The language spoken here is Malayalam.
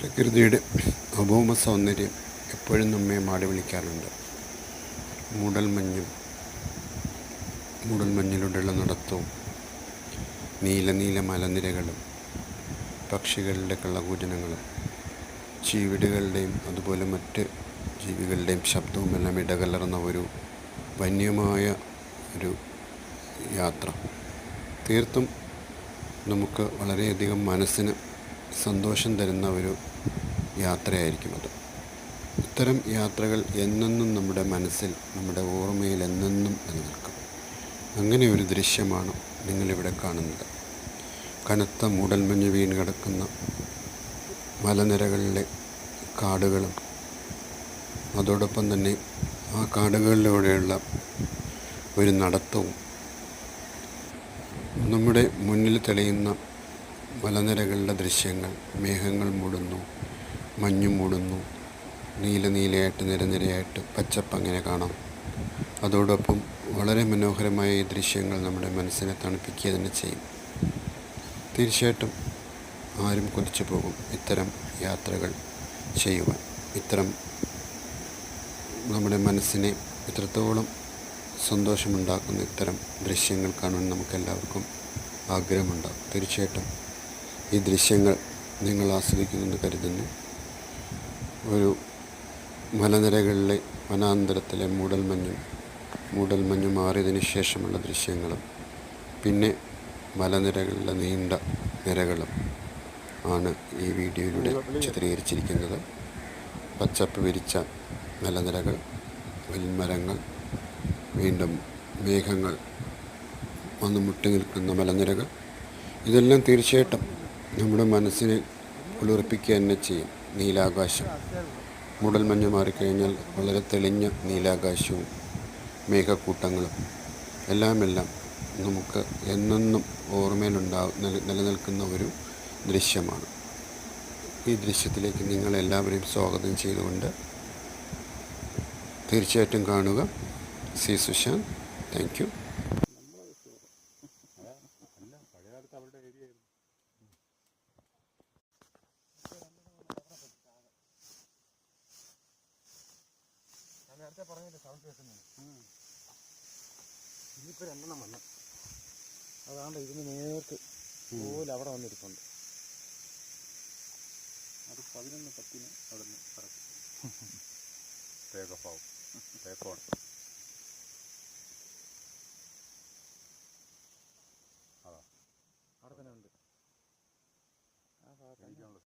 പ്രകൃതിയുടെ അഭൗമ സൗന്ദര്യം എപ്പോഴും നമ്മെ മാടി വിളിക്കാറുണ്ട്. മൂടൽമഞ്ഞും മൂടൽമഞ്ഞിലൂടെയുള്ള നടത്തവും നീല നീല മലനിരകളും പക്ഷികളുടെ കള്ളകൂചനങ്ങളും ചീവിടുകളുടെയും അതുപോലെ മറ്റ് ജീവികളുടെയും ശബ്ദവും എല്ലാം ഇടകലർന്ന ഒരു വന്യമായ ഒരു യാത്ര. തീർത്തും നമുക്ക് വളരെയധികം മനസ്സിന് സന്തോഷം തരുന്ന ഒരു യാത്രയായിരിക്കും അത്. ഇത്തരം യാത്രകൾ എന്നെന്നും നമ്മുടെ മനസ്സിൽ നമ്മുടെ ഓർമ്മയിൽ എന്നെന്നും നിലനിൽക്കും. അങ്ങനെ ഒരു ദൃശ്യമാണ് നിങ്ങളിവിടെ കാണുന്നത്. കനത്ത മൂടൽമഞ്ഞ് വീണ് കിടക്കുന്ന മലനിരകളിലെ കാടുകളും അതോടൊപ്പം തന്നെ ആ കാടുകളിലൂടെയുള്ള ഒരു നടത്തവും നമ്മുടെ മുന്നിൽ തെളിയുന്ന മലനിരകളുടെ ദൃശ്യങ്ങൾ മേഘങ്ങൾ മൂടുന്നു മഞ്ഞു മൂടുന്നു നീല നീലയായിട്ട് നിരനിരയായിട്ട് പച്ചപ്പ് അങ്ങനെ കാണാം. അതോടൊപ്പം വളരെ മനോഹരമായ ഈ ദൃശ്യങ്ങൾ നമ്മുടെ മനസ്സിനെ തണുപ്പിക്കുക തന്നെ ചെയ്യും. തീർച്ചയായിട്ടും ആരും കൊതിച്ചു പോകും ഇത്തരം യാത്രകൾ ചെയ്യുവാൻ. ഇത്തരം നമ്മുടെ മനസ്സിനെ ഇത്രത്തോളം സന്തോഷമുണ്ടാക്കുന്ന ഇത്തരം ദൃശ്യങ്ങൾ കാണാൻ നമുക്കെല്ലാവർക്കും ആഗ്രഹമുണ്ടാകും. തീർച്ചയായിട്ടും ഈ ദൃശ്യങ്ങൾ നിങ്ങൾ ആസ്വദിക്കുമെന്ന് കരുതുന്നു. ഒരു മലനിരകളിലെ വനാന്തരത്തിലെ മൂടൽമഞ്ഞും മൂടൽമഞ്ഞ് മാറിയതിന് ശേഷമുള്ള ദൃശ്യങ്ങളും പിന്നെ മലനിരകളിലെ നീണ്ട നിരകളും ആണ് ഈ വീഡിയോയിലൂടെ ചിത്രീകരിച്ചിരിക്കുന്നത്. പച്ചപ്പ് വിരിച്ച മലനിരകൾ വൻമരങ്ങൾ വീണ്ടും മേഘങ്ങൾ വന്ന് മുട്ടി നിൽക്കുന്ന മലനിരകൾ ഇതെല്ലാം തീർച്ചയായിട്ടും നമ്മുടെ മനസ്സിനെ കുളിർപ്പിക്കുക തന്നെ ചെയ്യും നീലാകാശം. മൂടൽമഞ്ഞ് മാറിക്കഴിഞ്ഞാൽ വളരെ തെളിഞ്ഞ നീലാകാശവും മേഘക്കൂട്ടങ്ങളും. എല്ലാമെല്ലാം എല്ലാം നമുക്ക് എന്നെന്നും ഓർമ്മയിലുണ്ടാവും നില- നിലനിൽക്കുന്ന ഒരു ദൃശ്യമാണ്. ഈ ദൃശ്യത്തിലേക്ക് നിങ്ങളെല്ലാവരെയും സ്വാഗതം ചെയ്തുകൊണ്ട് തീർച്ചയായിട്ടും കാണുക. C Sushant thank you. നേരത്തെ പറഞ്ഞില്ല സൗണ്ട് കേൾക്കുന്നത് ഇനിയിപ്പോൾ രണ്ടെണ്ണം വന്നു. അതാണ്ട് ഇതിന് നേർക്ക് പോലും അവിടെ വന്നിരിപ്പുണ്ട്. അത് പതിനൊന്ന് പത്തിന് അവിടെ നിന്ന് പറക്കും. ടേക്ക് ഓഫ് ആവും അവിടെ തന്നെ ഉണ്ട്. ആ